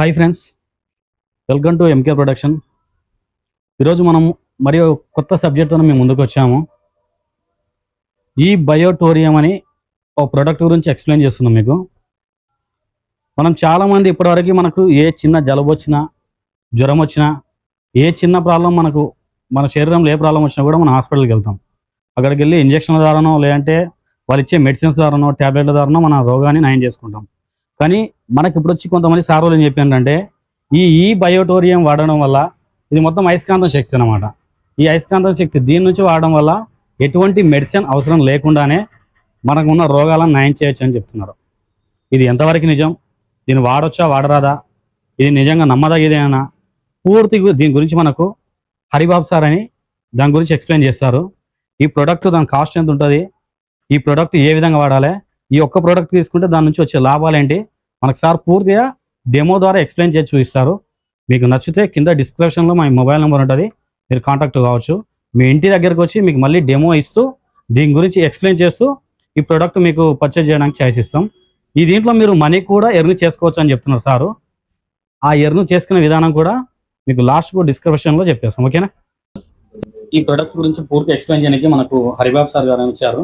Hi friends welcome to MK production ఈరోజు మనం మరి కొత్త సబ్జెక్ట్తో మేము ముందుకు వచ్చాము. ఈ బయోటోరియం అని ఒక ప్రోడక్ట్ గురించి ఎక్స్ప్లెయిన్ చేస్తున్నాం మీకు. మనం చాలామంది ఇప్పటివరకు మనకు ఏ చిన్న జలుబు వచ్చినా జ్వరం వచ్చినా ఏ చిన్న ప్రాబ్లం మనకు మన శరీరంలో ఏ ప్రాబ్లం వచ్చినా కూడా మనం హాస్పిటల్కి వెళ్తాం. అక్కడికి వెళ్ళి ఇంజక్షన్ల ద్వారానో లేదంటే వాళ్ళు ఇచ్చే మెడిసిన్స్ ద్వారానో ట్యాబ్లెట్ల ద్వారానో మన రోగాన్ని నయం చేసుకుంటాం. కానీ మనకి ఇప్పుడు వచ్చి కొంతమంది సార్లు ఏం చెప్పారంటే ఈ ఈ బయోటోరియం వాడడం వల్ల ఇది మొత్తం అయస్కాంతం శక్తి అన్నమాట. ఈ అయస్కాంతం శక్తి దీని నుంచి వాడడం వల్ల ఎటువంటి మెడిసిన్ అవసరం లేకుండానే మనకు ఉన్న రోగాలను నయం చేయొచ్చు అని చెప్తున్నారు. ఇది ఎంతవరకు నిజం? దీన్ని వాడొచ్చా వాడరాదా? ఇది నిజంగా నమ్మదగిదేనా పూర్తి దీని గురించి మనకు హరిబాబు సార్ అని దాని గురించి ఎక్స్ప్లెయిన్ చేస్తారు. ఈ ప్రోడక్ట్ దాని కాస్ట్ ఎంత ఉంటుంది ఈ ప్రోడక్ట్ ఏ విధంగా వాడాలి? ఈ ఒక్క ప్రోడక్ట్ తీసుకుంటే దాని నుంచి వచ్చే లాభాలు ఏంటి? మనకు సార్ పూర్తిగా డెమో ద్వారా ఎక్స్ప్లెయిన్ చేసి చూపిస్తారు. మీకు నచ్చితే కింద డిస్క్రిప్షన్లో మా మొబైల్ నెంబర్ ఉంటుంది. మీరు కాంటాక్ట్ కావచ్చు. మీ ఇంటి దగ్గరకు వచ్చి మీకు మళ్ళీ డెమో ఇస్తూ దీని గురించి ఎక్స్ప్లెయిన్ చేస్తూ ఈ ప్రోడక్ట్ మీకు పర్చేజ్ చేయడానికి ఛాయిస్ ఇస్తాం ఈ దీంట్లో మీరు మనీ కూడా ఎర్న్ చేసుకోవచ్చు అని చెప్తున్నారు సారు. ఆ ఎర్న్ చేసుకునే విధానం కూడా మీకు లాస్ట్ డిస్క్రిప్షన్లో చెప్పేస్తాం. ఓకేనా? ఈ ప్రోడక్ట్ గురించి పూర్తి ఎక్స్ప్లెయిన్ చేయడానికి మనకు హరిబాబు సార్ గారు ఇచ్చారు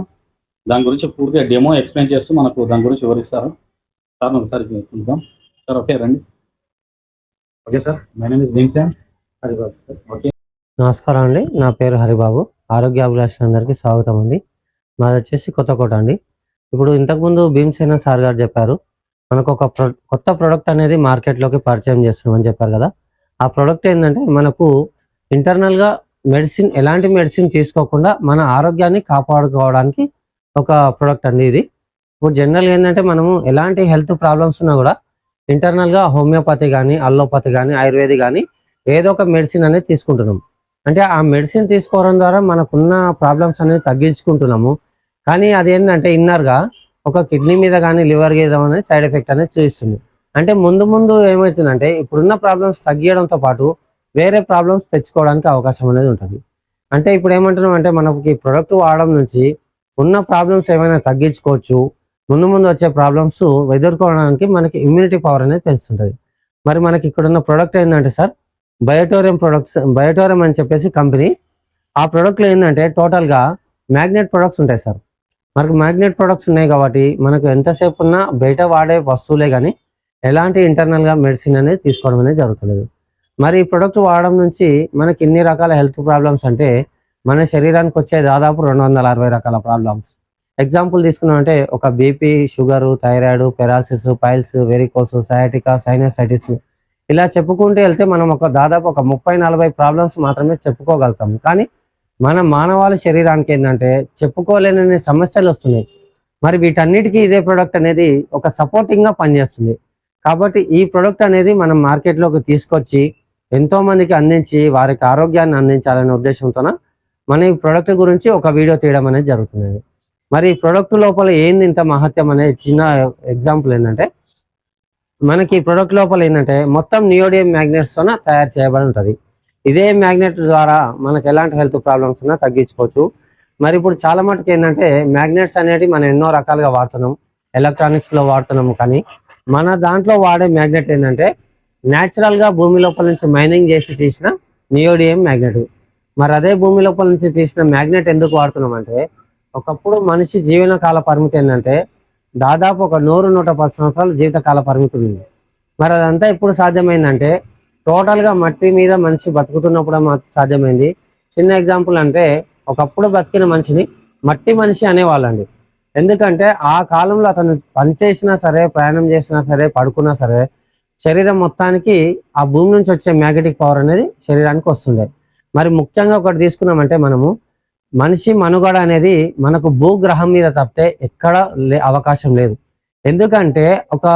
దాని గురించి పూర్తిగా డెమో ఎక్స్ప్లెయిన్ చేస్తూ మనకు దాని గురించి వివరిస్తారు. సార్ ఒకసారి చూద్దాం. సార్ ఓకే రండి. Okay sir my name is Bhimsan Haribabu sir okay. నమస్కారం అండి. నా పేరు హరిబాబు. ఆరోగ్య అభిలాషులందరికీ స్వాగతం అండి. మాది వచ్చేసి కొత్తకోట అండి. ఇప్పుడు ఇంతకుముందు భీమసేన సార్ గారు చెప్పారు మనకు ఒక ప్రొ కొత్త ప్రోడక్ట్ అనేది మార్కెట్లోకి పరిచయం చేస్తున్నామని చెప్పారు కదా. ఆ ప్రోడక్ట్ ఏంటంటే మనకు ఇంటర్నల్గా మెడిసిన్ ఎలాంటి మెడిసిన్ తీసుకోకుండా మన ఆరోగ్యాన్ని కాపాడుకోవడానికి ఒక ప్రోడక్ట్ అండి ఇది. ఇప్పుడు జనరల్గా ఏంటంటే మనము ఎలాంటి హెల్త్ ప్రాబ్లమ్స్ ఉన్నా కూడా ఇంటర్నల్గా హోమియోపతి కానీ అల్లోపతి కానీ ఆయుర్వేది కానీ ఏదో ఒక మెడిసిన్ అనేది తీసుకుంటున్నాం అంటే ఆ మెడిసిన్ తీసుకోవడం ద్వారా మనకున్న ప్రాబ్లమ్స్ అనేది తగ్గించుకుంటున్నాము. కానీ అది ఏంటంటే ఇన్నర్గా ఒక కిడ్నీ మీద కానీ లివర్ మీద అనేది సైడ్ ఎఫెక్ట్ అనేది చూపిస్తుంది. అంటే ముందు ముందు ఏమవుతుందంటే ఇప్పుడున్న ప్రాబ్లమ్స్ తగ్గించడంతో పాటు వేరే ప్రాబ్లమ్స్ తెచ్చుకోవడానికి అవకాశం అనేది ఉంటుంది. అంటే ఇప్పుడు ఏమంటున్నాం అంటే మనకి ఈ ప్రొడక్ట్ వాడడం నుంచి ఉన్న ప్రాబ్లమ్స్ ఏమైనా తగ్గించుకోవచ్చు. ముందు ముందు వచ్చే ప్రాబ్లమ్స్ ఎదుర్కోవడానికి మనకి ఇమ్యూనిటీ పవర్ అనేది పెంచుతుంటుంది. మరి మనకి ఇక్కడ ఉన్న ప్రోడక్ట్ ఏంటంటే సార్ బయోటోరియం ప్రొడక్ట్స్ బయోటోరియం అని చెప్పేసి కంపెనీ ఆ ప్రోడక్ట్లో ఏంటంటే టోటల్గా మ్యాగ్నెట్ ప్రొడక్ట్స్ ఉంటాయి సార్ మనకు మ్యాగ్నెట్ ప్రొడక్ట్స్ ఉన్నాయి కాబట్టి మనకు ఎంతసేపు ఉన్నా బయట వాడే వస్తువులే కానీ ఎలాంటి ఇంటర్నల్గా మెడిసిన్ అనేది తీసుకోవడం అనేది జరుగుతుంది మరి ఈ ప్రొడక్ట్ వాడడం నుంచి మనకి ఎన్ని రకాల హెల్త్ ప్రాబ్లమ్స్ అంటే మన శరీరానికి వచ్చే దాదాపు రెండు వందల అరవై రకాల ప్రాబ్లమ్స్ ఎగ్జాంపుల్ తీసుకున్నామంటే ఒక BP sugar thyroid paralysis piles varicose sciatica sinusitis ఇలా చెప్పుకుంటూ వెళ్తే మనం ఒక దాదాపు ఒక ముప్పై నలభై ప్రాబ్లమ్స్ మాత్రమే చెప్పుకోగలుగుతాం. కానీ మన మానవాళి శరీరానికి ఏంటంటే చెప్పుకోలేని సమస్యలు వస్తున్నాయి. మరి వీటన్నిటికీ ఇదే ప్రోడక్ట్ అనేది ఒక సపోర్టింగ్గా పనిచేస్తుంది. కాబట్టి ఈ ప్రోడక్ట్ అనేది మనం మార్కెట్లోకి తీసుకొచ్చి ఎంతోమందికి అందించి వారికి ఆరోగ్యాన్ని అందించాలనే ఉద్దేశంతోన మన ఈ ప్రోడక్ట్ గురించి ఒక వీడియో తీయడం అనేది జరుగుతుంది మరి ఈ ప్రోడక్ట్ లోపల ఏంది ఇంత మహత్యం అనేది చిన్న ఎగ్జాంపుల్ ఏంటంటే మనకి ఈ ప్రొడక్ట్ లోపల ఏంటంటే మొత్తం నియోడియం మ్యాగ్నెట్స్ తోన తయారు చేయబడి ఉంటుంది. ఇదే మ్యాగ్నెట్ ద్వారా మనకు ఎలాంటి హెల్త్ ప్రాబ్లమ్స్ ఉన్నా తగ్గించుకోవచ్చు. మరి ఇప్పుడు చాలా మటుకు ఏంటంటే మ్యాగ్నెట్స్ అనేవి మనం ఎన్నో రకాలుగా వాడుతున్నాం. ఎలక్ట్రానిక్స్లో వాడుతున్నాము కానీ మన దాంట్లో వాడే మ్యాగ్నెట్ ఏంటంటే న్యాచురల్గా భూమి లోపల నుంచి మైనింగ్ చేసి తీసిన నియోడియం మ్యాగ్నెట్ మరి అదే భూమి లోపల నుంచి తీసిన మ్యాగ్నెట్ ఎందుకు వాడుతున్నాం అంటే ఒకప్పుడు మనిషి జీవన కాల పరిమితి ఏంటంటే దాదాపు ఒక నూరు నూట పది సంవత్సరాలు జీవితకాల పరిమితి ఉంది. మరి అదంతా ఎప్పుడు సాధ్యమైందంటే టోటల్గా మట్టి మీద మనిషి బతుకుతున్నప్పుడు సాధ్యమైంది. చిన్న ఎగ్జాంపుల్ అంటే ఒకప్పుడు బతికిన మనిషిని మట్టి మనిషి అనేవాళ్ళండి. ఎందుకంటే ఆ కాలంలో అతను పని చేసినా సరే ప్రయాణం చేసినా సరే పడుకున్నా సరే శరీరం మొత్తానికి ఆ భూమి నుంచి వచ్చే మ్యాగ్నెటిక్ పవర్ అనేది శరీరానికి వస్తుండే. మరి ముఖ్యంగా ఒకటి తీసుకున్నామంటే మనము మనిషి మనుగడ అనేది మనకు భూగ్రహం మీద తప్పితే ఎక్కడ లే అవకాశం లేదు. ఎందుకంటే ఒక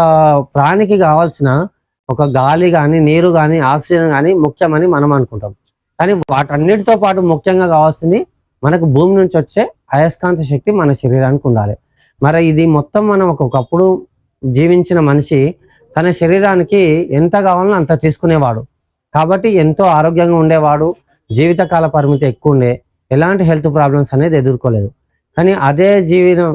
ప్రాణికి కావాల్సిన ఒక గాలి కానీ నీరు కానీ ఆక్సిజన్ కానీ ముఖ్యమని మనం అనుకుంటాం. కానీ వాటన్నిటితో పాటు ముఖ్యంగా కావాల్సింది మనకు భూమి నుంచి వచ్చే అయస్కాంత శక్తి మన శరీరానికి ఉండాలి. మరి ఇది మొత్తం మనం ఒకప్పుడు జీవించిన మనిషి తన శరీరానికి ఎంత కావాలో అంత తీసుకునేవాడు. కాబట్టి ఎంతో ఆరోగ్యంగా ఉండేవాడు. జీవితకాల పరిమితి ఎక్కువ ఉండే. ఎలాంటి హెల్త్ ప్రాబ్లమ్స్ అనేది ఎదుర్కోలేదు. కానీ అదే జీవితం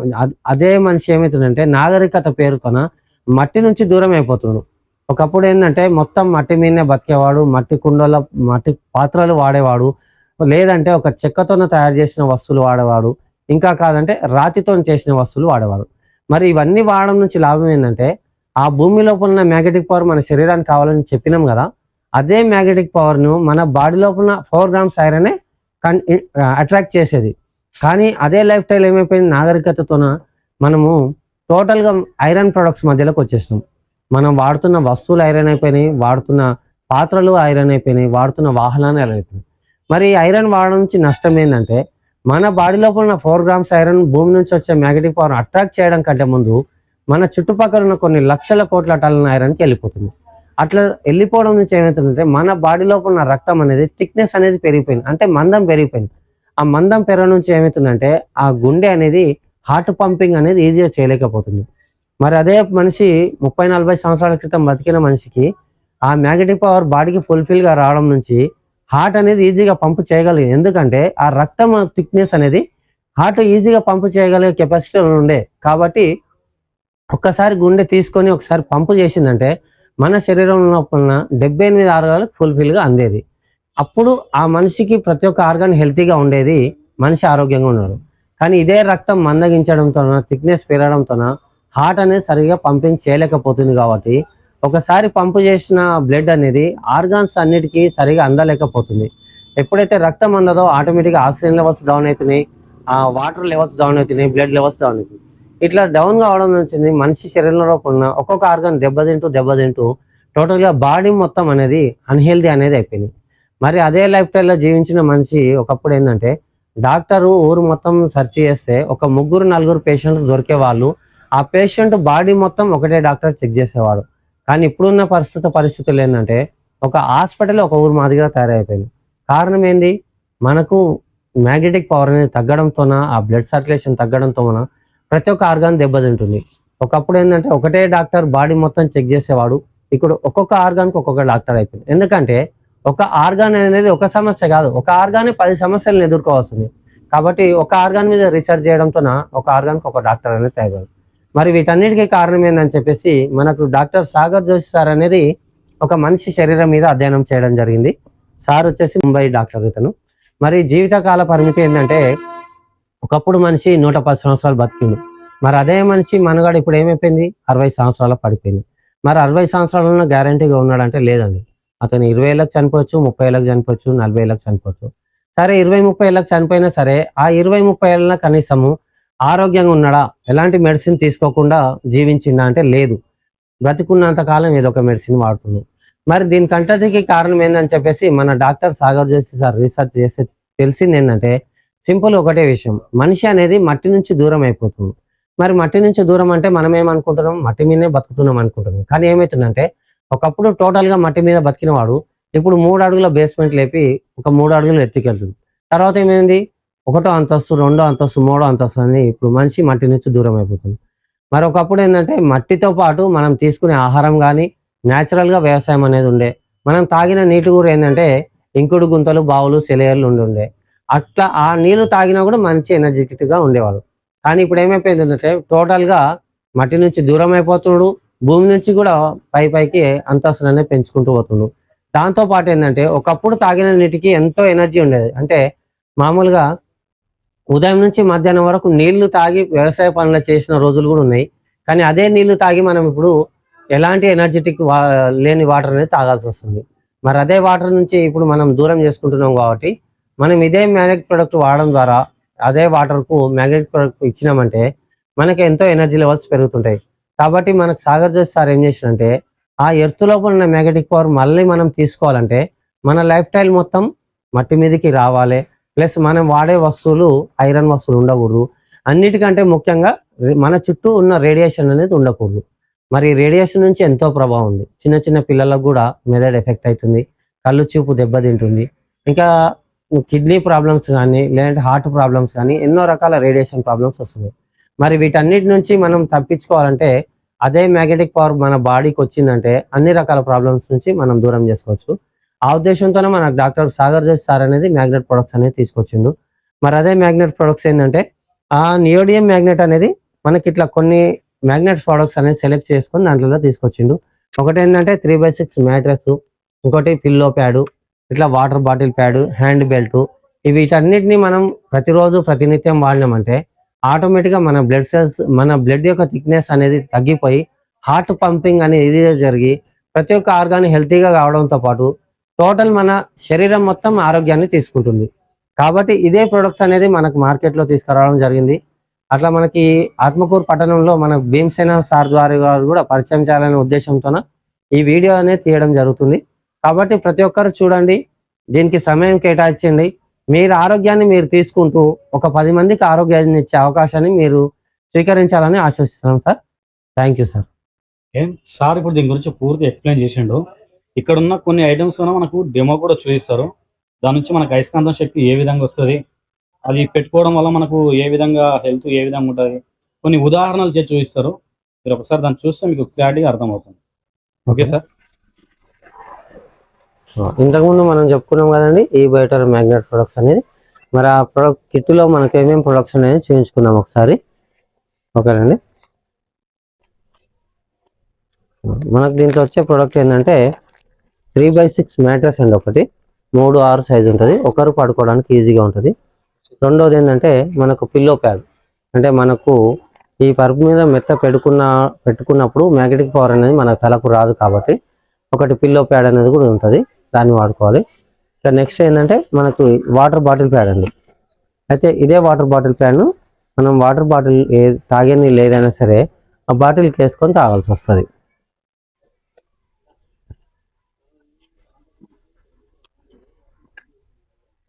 అదే మనిషి ఏమవుతుందంటే నాగరికత పేరుతోన మట్టి నుంచి దూరం అయిపోతున్నాడు. ఒకప్పుడు ఏంటంటే మొత్తం మట్టి మీదనే బతికేవాడు మట్టి కుండల మట్టి పాత్రలు వాడేవాడు లేదంటే ఒక చెక్కతోన తయారు చేసిన వస్తువులు వాడేవాడు ఇంకా కాదంటే రాతితో చేసిన వస్తువులు వాడేవాడు. మరి ఇవన్నీ వాడడం నుంచి లాభం ఏంటంటే ఆ భూమి లోపల ఉన్న మ్యాగ్నెటిక్ పవర్ మన శరీరానికి కావాలని చెప్పినాం కదా అదే మ్యాగ్నెటిక్ పవర్ను మన బాడీ లోపల ఫోర్ గ్రామ్స్ ఐరనే అట్రాక్ట్ చేసేది. కానీ అదే లైఫ్ స్టైల్ ఏమైపోయింది? నాగరికతతోన మనము టోటల్గా ఐరన్ ప్రొడక్ట్స్ మధ్యలోకి వచ్చేసినాం. మనం వాడుతున్న వస్తువులు ఐరన్ అయిపోయినాయి వాడుతున్న పాత్రలు ఐరన్ అయిపోయినాయి వాడుతున్న వాహనాలు ఐరన్ అయిపోయినాయి. మరి ఐరన్ వాడడం నుంచి నష్టం ఏంటంటే మన బాడీ లోపల ఉన్న ఫోర్ గ్రామ్స్ ఐరన్ భూమి నుంచి వచ్చే మ్యాగ్నెటిక్ పవర్ అట్రాక్ట్ చేయడం కంటే ముందు మన చుట్టుపక్కల ఉన్న కొన్ని లక్షల కోట్ల టన్నుల ఐరన్కి వెళ్ళిపోతుంది. అట్లా వెళ్ళిపోవడం నుంచి ఏమవుతుందంటే మన బాడీ లోపల ఉన్న రక్తం అనేది థిక్నెస్ అనేది పెరిగిపోయింది. అంటే మందం పెరిగిపోయింది. ఆ మందం పెరగడం నుంచి ఏమవుతుందంటే ఆ గుండె అనేది హార్ట్ పంపింగ్ అనేది ఈజీగా చేయలేకపోతుంది. మరి అదే మనిషి ముప్పై నలభై సంవత్సరాల క్రితం బతికిన మనిషికి ఆ మ్యాగ్నెటిక్ పవర్ బాడీకి ఫుల్ఫిల్గా రావడం నుంచి హార్ట్ అనేది ఈజీగా పంపు చేయగలిగింది. ఎందుకంటే ఆ రక్తం థిక్నెస్ అనేది హార్ట్ ఈజీగా పంపు చేయగలిగే కెపాసిటీ ఉండే. కాబట్టి ఒక్కసారి గుండె తీసుకొని ఒకసారి పంపు చేసిందంటే మన శరీరంలో ఉన్న డెబ్బై ఎనిమిది ఆర్గాన్లు ఫుల్ఫిల్గా అందేది. అప్పుడు ఆ మనిషికి ప్రతి ఒక్క ఆర్గాన్ హెల్తీగా ఉండేది మనిషి ఆరోగ్యంగా ఉన్నాడు కానీ ఇదే రక్తం మందగించడంతోన థిక్నెస్ పెరగడంతోన హార్ట్ అనేది సరిగా పంపింగ్ చేయలేకపోతుంది కాబట్టి ఒకసారి పంపు చేసిన బ్లడ్ అనేది ఆర్గాన్స్ అన్నిటికీ సరిగా అందలేకపోతుంది. ఎప్పుడైతే రక్తం అందదో ఆటోమేటిక్గా ఆక్సిజన్ లెవెల్స్ డౌన్ అవుతున్నాయి ఆ వాటర్ లెవెల్స్ డౌన్ అవుతున్నాయి బ్లడ్ లెవెల్స్ డౌన్ అవుతున్నాయి. ఇట్లా డౌన్ కావడం వచ్చింది మనిషి శరీరంలో ఉన్న ఒక్కొక్క ఆర్గాన్ దెబ్బతింటూ దెబ్బతింటూ టోటల్గా బాడీ మొత్తం అనేది అన్హెల్దీ అనేది అయిపోయింది. మరి అదే లైఫ్ స్టైల్లో జీవించిన మనిషి ఒకప్పుడు ఏంటంటే డాక్టరు ఊరు మొత్తం సెర్చ్ చేస్తే ఒక ముగ్గురు నలుగురు పేషెంట్లు దొరికే వాళ్ళు ఆ పేషెంట్ బాడీ మొత్తం ఒకటే డాక్టర్ చెక్ చేసేవాడు. కానీ ఇప్పుడున్న పరిస్థితి పరిస్థితులు ఏంటంటే ఒక హాస్పిటల్ ఒక ఊరు మాదిరిగా తయారైపోయింది. కారణం ఏంది? మనకు మ్యాగ్నెటిక్ పవర్ అనేది తగ్గడంతోన ఆ బ్లడ్ సర్క్యులేషన్ తగ్గడంతోన ప్రతి ఒక్క ఆర్గాన్ దెబ్బతింటుంది. ఒకప్పుడు ఏంటంటే ఒకటే డాక్టర్ బాడీ మొత్తం చెక్ చేసేవాడు. ఇప్పుడు ఒక్కొక్క ఆర్గాన్కి ఒక్కొక్క డాక్టర్ అయిపోయింది. ఎందుకంటే ఒక ఆర్గాన్ అనేది ఒక సమస్య కాదు. ఒక ఆర్గానే పది సమస్యలను ఎదుర్కోవాల్సింది. కాబట్టి ఒక ఆర్గాన్ మీద రీసెర్చ్ చేయడంతోన ఒక ఆర్గాన్కి ఒక డాక్టర్ అనేది తయారు మరి వీటన్నిటికీ కారణం ఏందని చెప్పేసి మనకు డాక్టర్ సాగర్ జోషి సార్ అనేది ఒక మనిషి శరీరం మీద అధ్యయనం చేయడం జరిగింది. సార్ వచ్చేసి ముంబై డాక్టర్ ఇతను మరి జీవితకాల పరిమితి ఏంటంటే ఒకప్పుడు మనిషి నూట పది సంవత్సరాలు బతికిండు. మరి అదే మనిషి మనగాడు ఇప్పుడు ఏమైపోయింది? అరవై సంవత్సరాలు పడిపోయింది. మరి అరవై సంవత్సరాలలో గ్యారంటీగా ఉన్నాడంటే లేదండి. అతను ఇరవై ఏళ్ళకి చనిపోవచ్చు ముప్పై ఏళ్ళకి చనిపోవచ్చు నలభై ఏళ్ళకి చనిపోవచ్చు. సరే ఇరవై ముప్పై ఏళ్ళకి చనిపోయినా సరే ఆ ఇరవై ముప్పై ఏళ్ళ కనీసము ఆరోగ్యంగా ఉన్నాడా? ఎలాంటి మెడిసిన్ తీసుకోకుండా జీవించిందా అంటే లేదు. బ్రతికున్నంత కాలం ఏదో ఒక మెడిసిన్ వాడుతుంది మరి దీనికంతటికి కారణం ఏంటని చెప్పేసి మన doctor Sagar Joshi sir research చేసి తెలిసింది ఏంటంటే సింపుల్ ఒకటే విషయం. మనిషి అనేది మట్టి నుంచి దూరం అయిపోతుంది. మరి మట్టి నుంచి దూరం అంటే మనం ఏమనుకుంటున్నాం? మట్టి మీదనే బతుకుతున్నాం అనుకుంటున్నాం. కానీ ఏమవుతుందంటే ఒకప్పుడు టోటల్గా మట్టి మీద బతికినవాడు ఇప్పుడు మూడు అడుగుల బేస్మెంట్ లేపి ఒక మూడు అడుగులు ఎత్తుకెళ్తుంది. తర్వాత ఏమైంది? ఒకటో అంతస్తు రెండో అంతస్తు మూడో అంతస్తు అని ఇప్పుడు మనిషి మట్టి నుంచి దూరం అయిపోతుంది. మరి ఒకప్పుడు ఏంటంటే మట్టితో పాటు మనం తీసుకునే ఆహారం కానీ న్యాచురల్గా వ్యవసాయం అనేది ఉండే. మనం తాగిన నీటి కూడా ఏంటంటే ఇంకుడు గుంతలు బావులు సెలయర్లు ఉండుండే. ఉండే అట్లా ఆ నీళ్ళు తాగినా కూడా మంచి ఎనర్జెటిక్గా గా ఉండేవాడు కానీ ఇప్పుడు ఏమైపోయింది అంటే టోటల్గా మట్టి నుంచి దూరం అయిపోతున్నాడు. భూమి నుంచి కూడా పై పైకి అంతస్తులనే పెంచుకుంటూ పోతుండు దాంతో పాటు ఏంటంటే ఒకప్పుడు తాగిన నీటికి ఎంతో ఎనర్జీ ఉండేది. అంటే మామూలుగా ఉదయం నుంచి మధ్యాహ్నం వరకు నీళ్ళు తాగి వ్యవసాయ పనులు చేసిన రోజులు కూడా ఉన్నాయి. కానీ అదే నీళ్ళు తాగి మనం ఇప్పుడు ఎలాంటి ఎనర్జెటిక్ లేని వాటర్ అనేది తాగాల్సి వస్తుంది. మరి అదే వాటర్ నుంచి ఇప్పుడు మనం దూరం చేసుకుంటున్నాం కాబట్టి మనం ఇదే మ్యాగ్నెటిక్ ప్రొడక్ట్ వాడడం ద్వారా అదే వాటర్కు మ్యాగ్నెటిక్ ప్రొడక్ట్ ఇచ్చినామంటే మనకి ఎంతో ఎనర్జీ లెవెల్స్ పెరుగుతుంటాయి. కాబట్టి మనకు సాగర్ జోషి సార్ ఏం చేసినంటే ఆ ఎర్త్ లోపల ఉన్న మ్యాగ్నెటిక్ పవర్ మళ్ళీ మనం తీసుకోవాలంటే మన లైఫ్ స్టైల్ మొత్తం మట్టి మీదకి రావాలి. ప్లస్ మనం వాడే వస్తువులు ఐరన్ వస్తువులు ఉండకూడదు. అన్నిటికంటే ముఖ్యంగా మన చుట్టూ ఉన్న రేడియేషన్ అనేది ఉండకూడదు. మరి రేడియేషన్ నుంచి ఎంతో ప్రభావం ఉంది. చిన్న చిన్న పిల్లలకు కూడా మెదడు ఎఫెక్ట్ అవుతుంది. కళ్ళు చూపు దెబ్బతింటుంది. ఇంకా కిడ్నీ ప్రాబ్లమ్స్ కానీ లేదంటే హార్ట్ ప్రాబ్లమ్స్ కానీ ఎన్నో రకాల రేడియేషన్ ప్రాబ్లమ్స్ వస్తుంది మరి వీటన్నిటి నుంచి మనం తప్పించుకోవాలంటే అదే మ్యాగ్నెటిక్ పవర్ మన బాడీకి వచ్చిందంటే అన్ని రకాల ప్రాబ్లమ్స్ నుంచి మనం దూరం చేసుకోవచ్చు. ఆ ఉద్దేశంతోనే మన డాక్టర్ సాగర్ జోష్ సార్ అనేది మ్యాగ్నెట్ ప్రొడక్ట్స్ అనేది తీసుకొచ్చిండు. మరి అదే మ్యాగ్నెట్ ప్రొడక్ట్స్ ఏంటంటే ఆ నియోడియం మ్యాగ్నెట్ అనేది మనకి ఇట్లా కొన్ని మ్యాగ్నెట్ ప్రొడక్ట్స్ అనేది సెలెక్ట్ చేసుకొని దాంట్లో తీసుకొచ్చిండు. ఒకటి ఏంటంటే త్రీ బై సిక్స్ మ్యాట్రెస్ ఇంకోటి పిల్లో ప్యాడు ఇట్లా water bottle pad hand belt ఇవి వీటన్నిటిని మనం ప్రతిరోజు ప్రతినిత్యం వాడినామంటే ఆటోమేటిక్గా మన బ్లడ్ సెల్స్ మన బ్లడ్ యొక్క థిక్నెస్ అనేది తగ్గిపోయి హార్ట్ పంపింగ్ అనేది జరిగి ప్రతి ఒక్క ఆర్గాన్ హెల్తీగా కావడంతో పాటు టోటల్ మన శరీరం మొత్తం ఆరోగ్యాన్ని తీసుకుంటుంది. కాబట్టి ఇదే ప్రొడక్ట్స్ అనేది మనకు మార్కెట్లో తీసుకురావడం జరిగింది. అట్లా మనకి ఆత్మకూరు పట్టణంలో మన భీమసేన సార్ ద్వారా గారు కూడా పరిచయం చేయాలనే ఉద్దేశంతోన ఈ వీడియో అనేది తీయడం జరుగుతుంది. కాబట్టి ప్రతి ఒక్కరు చూడండి దీనికి సమయం కేటాయించండి. మీరు ఆరోగ్యాన్ని మీరు తీసుకుంటూ ఒక పది మందికి ఆరోగ్యాన్ని ఇచ్చే అవకాశాన్ని మీరు స్వీకరించాలని ఆశిస్తున్నాం sir. Thank you sir sir ఇప్పుడు దీని గురించి పూర్తి ఎక్స్ప్లెయిన్ చేసిండు. ఇక్కడ ఉన్న కొన్ని ఐటమ్స్ మనకు డెమో కూడా చూపిస్తారు. దాని నుంచి మనకు అయస్కాంతం శక్తి ఏ విధంగా వస్తుంది అది పెట్టుకోవడం వల్ల మనకు ఏ విధంగా హెల్త్ ఏ విధంగా ఉంటుంది కొన్ని ఉదాహరణలు చేసి చూపిస్తారు. మీరు ఒకసారి దాన్ని చూస్తే మీకు క్లారిటీగా అర్థమవుతుంది. Okay sir? ఇంతకుముందు మనం చెప్పుకున్నాం కదండి ఈ బయటర్ మ్యాగ్నెట్ ప్రొడక్ట్స్ అనేది. మరి ఆ ప్రొడక్ట్ కిట్లో మనకి ఏమేమి ప్రొడక్ట్స్ అనేది చూపించుకున్నాం ఒకసారి. ఓకేనండి. మనకు దీంట్లో వచ్చే ప్రోడక్ట్ ఏంటంటే త్రీ బై సిక్స్ మ్యాట్రస్ అండి ఒకటి. మూడు ఆరు సైజు ఉంటుంది. ఒకరు పడుకోవడానికి ఈజీగా ఉంటుంది. రెండోది ఏంటంటే మనకు పిల్లో ప్యాడ్. అంటే మనకు ఈ పరుపు మీద మెత్త పెట్టుకున్న పెట్టుకున్నప్పుడు మ్యాగ్నెటిక్ పవర్ అనేది మన తలకు రాదు కాబట్టి ఒకటి పిల్లో ప్యాడ్ అనేది కూడా ఉంటుంది. దాన్ని వాడుకోవాలి. ఇక నెక్స్ట్ ఏంటంటే మనకు వాటర్ బాటిల్ ప్యాడ్ అండి. అయితే ఇదే వాటర్ బాటిల్ ప్యాడ్ను మనం వాటర్ బాటిల్ ఏ తాగే నీళ్ళు ఏదైనా సరే ఆ బాటిల్కి వేసుకొని తాగాల్సి వస్తుంది.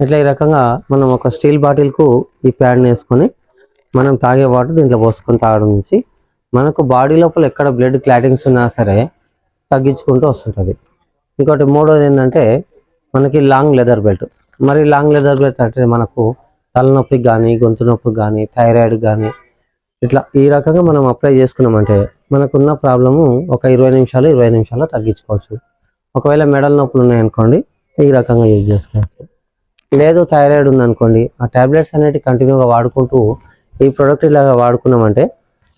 ఇట్లా ఈ రకంగా మనం ఒక స్టీల్ బాటిల్కు ఈ ప్యాడ్ని వేసుకొని మనం తాగే వాటర్ దీంట్లో పోసుకొని తాగడం నుంచి మనకు బాడీ లోపల ఎక్కడ బ్లడ్ క్లాటింగ్స్ ఉన్నా సరే తగ్గించుకుంటూ వస్తుంటుంది. ఇంకోటి మూడోది ఏంటంటే మనకి లాంగ్ లెదర్ బెల్ట్. మరి లాంగ్ లెదర్ బెల్ట్ అంటే మనకు తలనొప్పికి కానీ గొంతు నొప్పికి కానీ థైరాయిడ్ కానీ ఇట్లా ఈ రకంగా మనం అప్లై చేసుకున్నామంటే మనకున్న ప్రాబ్లము ఒక ఇరవై నిమిషాలు ఇరవై నిమిషాల్లో తగ్గించుకోవచ్చు. ఒకవేళ మెడల నొప్పులు ఉన్నాయనుకోండి ఈ రకంగా యూజ్ చేసుకోవచ్చు. లేదు థైరాయిడ్ ఉందనుకోండి ఆ టాబ్లెట్స్ అనేవి కంటిన్యూగా వాడుకుంటూ ఈ ప్రోడక్ట్ ఇలాగా వాడుకున్నామంటే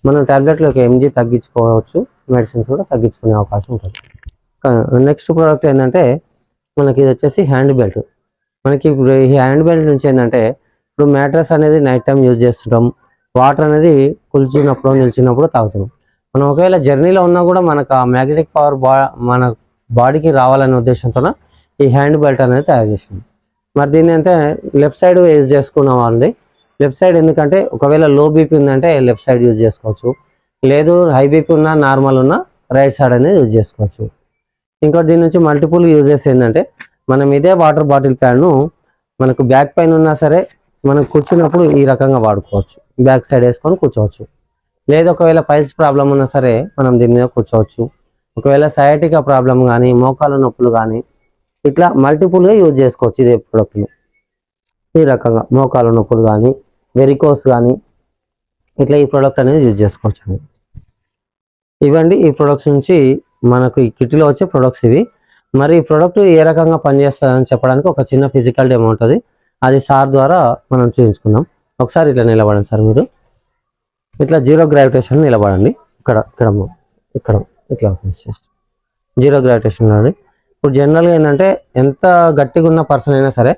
మనం ట్యాబ్లెట్లు ఒక ఎంజీ తగ్గించుకోవచ్చు మెడిసిన్స్ కూడా తగ్గించుకునే అవకాశం ఉంటుంది. నెక్స్ట్ ప్రోడక్ట్ ఏంటంటే మనకి ఇది వచ్చేసి హ్యాండ్ బెల్ట్ మనకి ఇప్పుడు ఈ హ్యాండ్ బెల్ట్ నుంచి ఏంటంటే ఇప్పుడు మ్యాట్రస్ అనేది నైట్ టైం యూజ్ చేస్తుంటాం. వాటర్ అనేది కుల్చినప్పుడు నిలిచినప్పుడు తాగుతున్నాం మనం ఒకవేళ జర్నీలో ఉన్నా కూడా మనకు ఆ మ్యాగ్నెటిక్ పవర్ బా మన బాడీకి రావాలనే ఉద్దేశంతో ఈ హ్యాండ్ బెల్ట్ అనేది తయారు చేసింది మరి దీన్ని అంటే లెఫ్ట్ సైడ్ యూజ్ చేసుకున్న వాళ్ళది లెఫ్ట్ సైడ్ ఎందుకంటే ఒకవేళ లో బీపీ ఉందంటే లెఫ్ట్ సైడ్ యూజ్ చేసుకోవచ్చు. లేదు హై బీపీ ఉన్నా నార్మల్ ఉన్నా రైట్ సైడ్ అనేది యూజ్ చేసుకోవచ్చు. ఇంకోటి దీని నుంచి మల్టిపుల్ యూజెస్ ఏంటంటే మనం ఇదే వాటర్ బాటిల్ ప్యాడ్ను మనకు బ్యాక్ పైన ఉన్నా సరే మనం కూర్చున్నప్పుడు ఈ రకంగా వాడుకోవచ్చు. బ్యాక్ సైడ్ వేసుకొని కూర్చోవచ్చు. లేదా ఒకవేళ పైల్స్ ప్రాబ్లం ఉన్నా సరే మనం దీని మీద కూర్చోవచ్చు. ఒకవేళ సయాటికా ప్రాబ్లం కానీ మోకాల నొప్పులు కానీ ఇట్లా మల్టిపుల్గా యూజ్ చేసుకోవచ్చు ఇదే ప్రొడక్ట్ని ఈ రకంగా మోకాల నొప్పులు కానీ వెరికోస్ కానీ ఇట్లా ఈ ప్రోడక్ట్ అనేది యూజ్ చేసుకోవచ్చు. అండి ఈ ప్రొడక్ట్స్ నుంచి మనకు ఈ కిట్లో వచ్చే ప్రొడక్ట్స్ ఇవి. మరి ఈ ప్రోడక్ట్ ఏ రకంగా పనిచేస్తుందని చెప్పడానికి ఒక చిన్న ఫిజికల్ డెమో ఉంటుంది. అది సార్ ద్వారా మనం చూపించుకుందాం. ఒకసారి ఇట్లా నిలబడండి సార్ మీరు. ఇట్లా జీరో గ్రావిటేషన్ నిలబడండి. ఇక్కడ ఇక్కడ ఇక్కడ ఇట్లా జీరో గ్రావిటేషన్ నిలబడి ఇప్పుడు జనరల్గా ఏంటంటే ఎంత గట్టిగా ఉన్న పర్సన్ అయినా సరే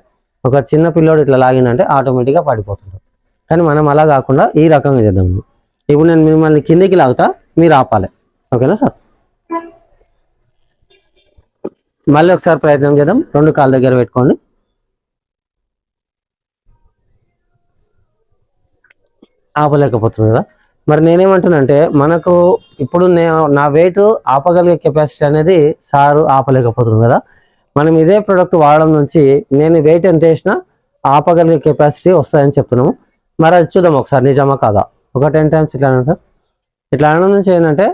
ఒక చిన్న పిల్లోడు ఇట్లా లాగిందంటే ఆటోమేటిక్గా పడిపోతుంటారు కానీ మనం అలా కాకుండా ఈ రకంగా చేద్దాం. ఇప్పుడు నేను మిమ్మల్ని కిందికి లాగుతా మీరు ఆపాలి. ఓకేనా సార్? మళ్ళీ ఒకసారి ప్రయత్నం చేద్దాం. రెండు కాళ్ళ దగ్గర పెట్టుకోండి. ఆపలేకపోతున్నాం కదా. మరి నేనేమంటున్నానంటే మనకు ఇప్పుడు నేను నా వెయిట్ ఆపగలిగే కెపాసిటీ అనేది సారు ఆపలేకపోతుంది కదా. మనం ఇదే ప్రోడక్ట్ వాడడం నుంచి నేను వెయిట్ ఎంత వేసినా ఆపగలిగే కెపాసిటీ వస్తుందని చెప్తున్నాము. మరి అది చూద్దాం ఒకసారి నిజమా కాదా? ఒక టెన్ టైమ్స్ ఇట్లా సార్. ఇట్లా అనడం నుంచి ఏంటంటే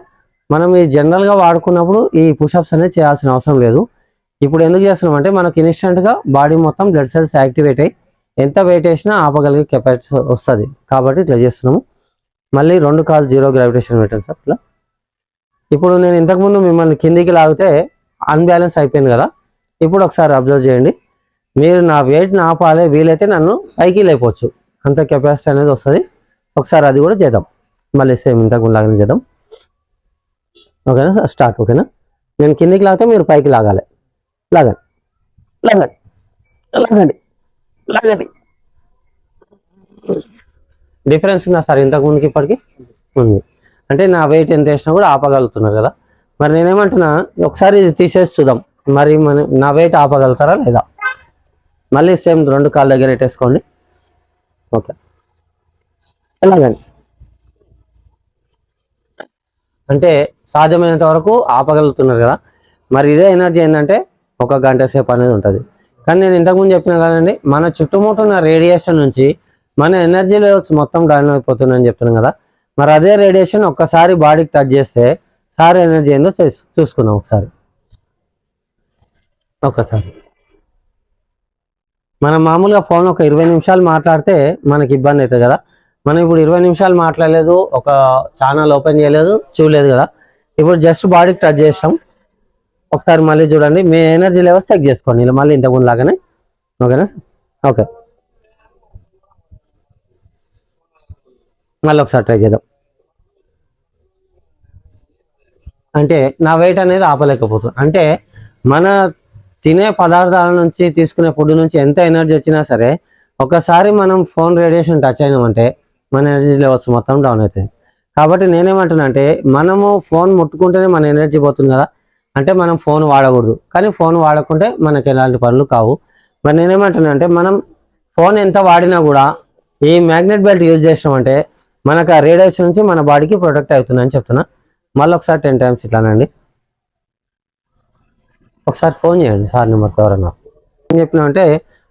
మనం ఈ జనరల్గా వాడుకున్నప్పుడు ఈ పుషప్స్ అనేది చేయాల్సిన అవసరం లేదు. ఇప్పుడు ఎందుకు చేస్తున్నాం అంటే మనకి ఇన్స్టెంట్గా బాడీ మొత్తం బ్లడ్ సెల్స్ యాక్టివేట్ అయ్యి ఎంత వెయిట్ వేసినా ఆపగలిగే కెపాసిటీ వస్తుంది. కాబట్టి ఇట్లా చేస్తున్నాము. మళ్ళీ రెండు కాల్ జీరో గ్రావిటేషన్ పెట్టాను సార్ ఇట్లా. ఇప్పుడు నేను ఇంతకుముందు మిమ్మల్ని కిందికి లాగితే అన్బ్యాలెన్స్ అయిపోయింది కదా. ఇప్పుడు ఒకసారి అబ్జర్వ్ చేయండి. మీరు నా వెయిట్ని ఆపాలి వీలైతే నన్ను పైకి లేకపోవచ్చు అంత కెపాసిటీ అనేది వస్తుంది. ఒకసారి అది కూడా చేద్దాం. మళ్ళీ సేమ్ ఇంతకుముందు లాగానే చేద్దాం. ఓకేనా స్టార్ట్ ఓకేనా? నేను కిందికి లాగితే మీరు పైకి లాగాలి. లాగండి. లాగండి. లాగండి. లాగండి. డిఫరెన్స్ ఉందా సార్ ఇంతకు ముందుకి ఇప్పటికి? ఉంది. అంటే నా వెయిట్ ఎంత వేసినా కూడా ఆపగలుగుతున్నారు కదా. మరి నేనేమంటున్నా ఒకసారి ఇది తీసేసి చూద్దాం. మరి మన నా వెయిట్ ఆపగలుగుతారా లేదా? మళ్ళీ సేమ్ రెండు కాళ్ళ దగ్గర పెట్టేసుకోండి. ఓకే. ఎలాగండి? అంటే సాధ్యమైనంత వరకు ఆపగలుగుతున్నారు కదా. మరి ఇదే ఎనర్జీ ఏంటంటే ఒక గంట సేపు అనేది ఉంటుంది. కానీ నేను ఇంతకుముందు చెప్పిన కదండి మన చుట్టుముట్టు ఉన్న రేడియేషన్ నుంచి మన ఎనర్జీ లెవెల్స్ మొత్తం డౌన్ అయిపోతుందని చెప్తున్నాను కదా. మరి అదే రేడియేషన్ ఒక్కసారి బాడీకి టచ్ చేస్తే సార్ ఎనర్జీ ఏందో చేస్- చూసుకుందాం ఒకసారి. ఒక్కసారి మనం మామూలుగా ఫోన్ ఒక ఇరవై నిమిషాలు మాట్లాడితే మనకి ఇబ్బంది అవుతుంది కదా. మనం ఇప్పుడు ఇరవై నిమిషాలు మాట్లాడలేదు ఒక ఛానల్ ఓపెన్ చేయలేదు చూడలేదు కదా. ఇప్పుడు జస్ట్ బాడీకి టచ్ చేసాం. ఒకసారి మళ్ళీ చూడండి. మీ ఎనర్జీ లెవెల్ చెక్ చేసుకోండి. ఇలా మళ్ళీ ఇంతకుముందు లాగానే. ఓకేనా? ఓకే. మళ్ళీ ఒకసారి ట్రై చేద్దాం. అంటే నా వెయిట్ అనేది ఆపలేకపోతుంది అంటే మన తినే పదార్థాల నుంచి తీసుకునే ఫుడ్ నుంచి ఎంత ఎనర్జీ వచ్చినా సరే ఒకసారి మనం ఫోన్ రేడియేషన్ టచ్ అయినామంటే మన ఎనర్జీ లెవెల్స్ మొత్తం డౌన్ అవుతాయి. కాబట్టి నేనేమంటున్నా అంటే మనము ఫోన్ ముట్టుకుంటేనే మన ఎనర్జీ పోతుంది కదా. అంటే మనం ఫోన్ వాడకూడదు. కానీ ఫోన్ వాడకుంటే మనకి ఎలాంటి పనులు కావు. మరి నేనేమంటున్నా అంటే మనం ఫోన్ ఎంత వాడినా కూడా ఈ మ్యాగ్నెట్ బెల్ట్ యూజ్ చేసినామంటే మనకు ఆ రేడియేషన్ నుంచి మన బాడీకి ప్రొటెక్ట్ అవుతుందని చెప్తున్నా. మళ్ళీ ఒకసారి టెన్ టైమ్స్ ఇట్లానండి ఒకసారి ఫోన్ చేయండి సార్ నెంబర్కి ఎవరన్నా. ఏం చెప్పినామంటే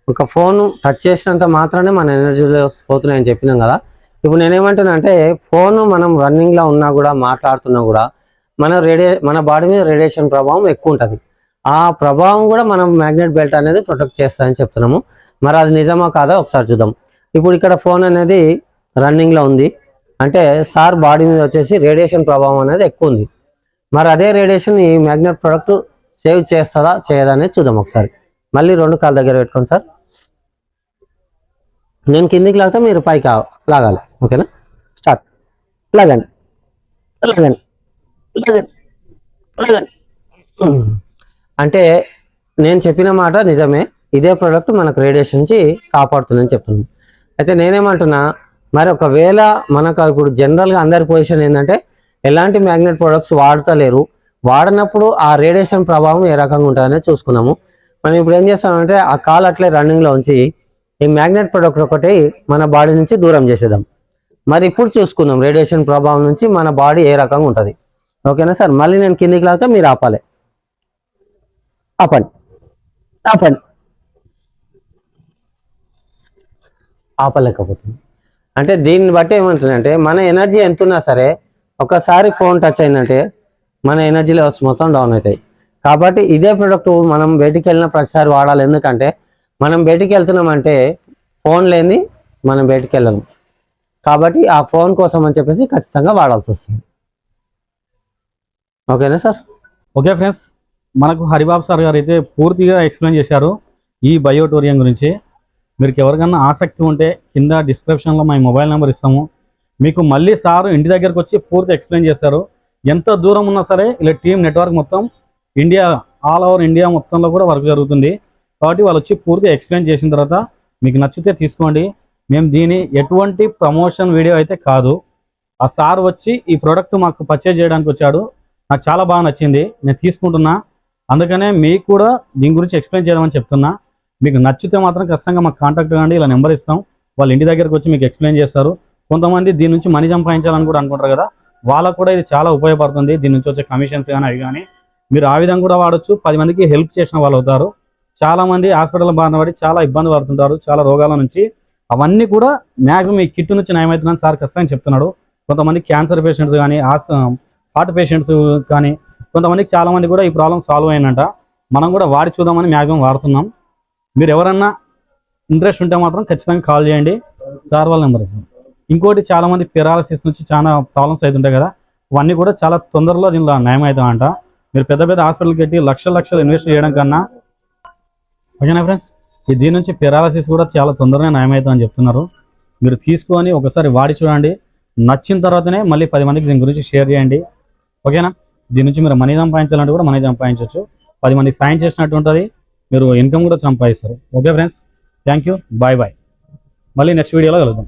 ఒక ఫోన్ టచ్ చేసినంత మాత్రమే మన ఎనర్జీ లెవెల్స్ పోతున్నాయని చెప్పినాం కదా. ఇప్పుడు నేనేమంటున్నా అంటే ఫోన్ మనం రన్నింగ్లో ఉన్నా కూడా మాట్లాడుతున్నా కూడా మన రేడియే మన బాడీ మీద రేడియేషన్ ప్రభావం ఎక్కువ ఉంటుంది. ఆ ప్రభావం కూడా మనం మ్యాగ్నెట్ బెల్ట్ అనేది ప్రొటెక్ట్ చేస్తాయని చెప్తున్నాము. మరి అది నిజమా కాదా ఒకసారి చూద్దాం. ఇప్పుడు ఇక్కడ ఫోన్ అనేది రన్నింగ్లో ఉంది. అంటే సార్ బాడీ మీద వచ్చేసి రేడియేషన్ ప్రభావం అనేది ఎక్కువ ఉంది. మరి అదే రేడియేషన్ ఈ మ్యాగ్నెట్ ప్రొడక్ట్ సేవ్ చేస్తుందా చేయదా అనేది చూద్దాం ఒకసారి. మళ్ళీ రెండు కాళ్ళ దగ్గర పెట్టుకోండి సార్. నేను కిందికి లాగితే మీరు పైకి లాగాలి. ఓకేనా? స్టార్ట్. లాగండి. లాగండి. అంటే నేను చెప్పిన మాట నిజమే. ఇదే ప్రోడక్ట్ మనకు రేడియేషన్ నుంచి కాపాడుతుందని చెప్తున్నాను. అయితే నేనేమంటున్నా మరి ఒకవేళ మనకు ఇప్పుడు జనరల్గా అందరి పొజిషన్ ఏంటంటే ఎలాంటి మ్యాగ్నెట్ ప్రొడక్ట్స్ వాడతలేరు. వాడినప్పుడు ఆ రేడియేషన్ ప్రభావం ఏ రకంగా ఉంటుందనే చూసుకున్నాము. మనం ఇప్పుడు ఏం చేస్తామంటే ఆ కాల్ అట్లే రన్నింగ్లో ఉంచి ఈ మ్యాగ్నెట్ ప్రొడక్ట్ ఒకటి మన బాడీ నుంచి దూరం చేసేద్దాం. మరి ఇప్పుడు చూసుకుందాం రేడియేషన్ ప్రభావం నుంచి మన బాడీ ఏ రకంగా ఉంటుంది. ఓకేనా సార్? మళ్ళీ నేను కిందికి లాగితే మీరు ఆపాలి. ఆపండి. ఆపండి. ఆపలేకపోతుంది. అంటే దీన్ని బట్టి ఏమంటుందంటే మన ఎనర్జీ ఎంత ఉన్నా సరే ఒకసారి ఫోన్ టచ్ అయిందంటే మన ఎనర్జీ లెవెల్స్ మొత్తం డౌన్ అవుతాయి. కాబట్టి ఇదే ప్రోడక్ట్ మనం బయటికి వెళ్ళిన ప్రతిసారి వాడాలి. ఎందుకంటే మనం బయటికి వెళ్తున్నామంటే ఫోన్ లేని మనం బయటికి వెళ్ళము కాబట్టి ఆ ఫోన్ కోసం అని చెప్పేసి ఖచ్చితంగా వాడాల్సి వస్తుంది. ఓకేనా సార్? ఓకే ఫ్రెండ్స్ మనకు హరిబాబు సార్ గారు అయితే పూర్తిగా ఎక్స్ప్లెయిన్ చేశారు ఈ బయోటోరియం గురించి. మీరు ఎవరికన్నా ఆసక్తి ఉంటే కింద డిస్క్రిప్షన్లో మా మొబైల్ నెంబర్ ఇస్తాము. మీకు మళ్ళీ సార్ ఇంటి దగ్గరకు వచ్చి పూర్తి ఎక్స్ప్లెయిన్ చేస్తారు ఎంత దూరం ఉన్నా సరే ఇలా టీం నెట్వర్క్ మొత్తం ఇండియా ఆల్ ఓవర్ ఇండియా మొత్తంలో కూడా వర్క్ జరుగుతుంది. కాబట్టి వాళ్ళు వచ్చి పూర్తిగా ఎక్స్ప్లెయిన్ చేసిన తర్వాత మీకు నచ్చితే తీసుకోండి. మేము దీని ఎటువంటి ప్రమోషన్ వీడియో అయితే కాదు. ఆ సార్ వచ్చి ఈ ప్రోడక్ట్ మాకు పర్చేజ్ చేయడానికి వచ్చాడు. నాకు చాలా బాగా నచ్చింది. నేను తీసుకుంటున్నా. అందుకనే మీకు కూడా దీని గురించి ఎక్స్ప్లెయిన్ చేయమని చెప్తున్నా. మీకు నచ్చితే మాత్రం ఖచ్చితంగా మాకు కాంటాక్ట్ కాండి ఇలా నెంబర్ ఇస్తాం. వాళ్ళు ఇంటి దగ్గరకు వచ్చి మీకు ఎక్స్ప్లెయిన్ చేస్తారు. కొంతమంది దీని నుంచి మనీ సంపాదించాలని కూడా అనుకుంటారు కదా. వాళ్ళకు కూడా ఇది చాలా ఉపయోగపడుతుంది. దీని నుంచి వచ్చే కమిషన్స్ కానీ అవి కానీ మీరు ఆ విధంగా కూడా వాడచ్చు. పది మందికి హెల్ప్ చేసిన వాళ్ళు అవుతారు. చాలామంది హాస్పిటల్ బారిన పడి చాలా ఇబ్బంది పడుతుంటారు. చాలా రోగాల నుంచి. అవన్నీ కూడా మ్యాక్సిమం ఈ కిట్ నుంచి నయమవుతుందని సార్ ఖచ్చితంగా చెప్తున్నాడు. కొంతమంది క్యాన్సర్ పేషెంట్స్ కానీ హార్ట్ పేషెంట్స్ కానీ కొంతమందికి చాలామంది కూడా ఈ ప్రాబ్లం సాల్వ్ అయిందంట. మనం కూడా వాడి చూద్దామని మ్యాక్సిమం వాడుతున్నాం. మీరు ఎవరన్నా ఇంట్రెస్ట్ ఉంటే మాత్రం ఖచ్చితంగా కాల్ చేయండి. సార్ వాళ్ళ నెంబర్ ఇస్తాం ఇంకోటి చాలా మంది పెరాలసిస్ నుంచి చాలా ప్రాబ్లమ్స్ అవుతుంటాయి కదా. అవన్నీ కూడా చాలా తొందరలో దీనిలో నయం అవుతామంట మీరు పెద్ద పెద్ద హాస్పిటల్కి పెట్టి లక్షల లక్షలు ఇన్వెస్ట్ చేయడం కన్నా ఓకేనా ఫ్రెండ్స్ ఈ దీని నుంచి పెరాలసిస్ కూడా చాలా తొందరగా నయం చెప్తున్నారు. మీరు తీసుకొని ఒకసారి వాడి చూడండి. నచ్చిన తర్వాతనే మళ్ళీ పది మందికి దీని గురించి షేర్ చేయండి. ఓకేనా? దీని నుంచి మీరు మనీ సంపాదించాలంటే కూడా మనీ సంపాదించవచ్చు. పది మంది సాయం చేసినట్టు ఉంటుంది మీరు ఇన్కమ్ కూడా సంపాదిస్తారు. Okay friends thank you bye bye మళ్ళీ నెక్స్ట్ వీడియోలో కలుద్దాం.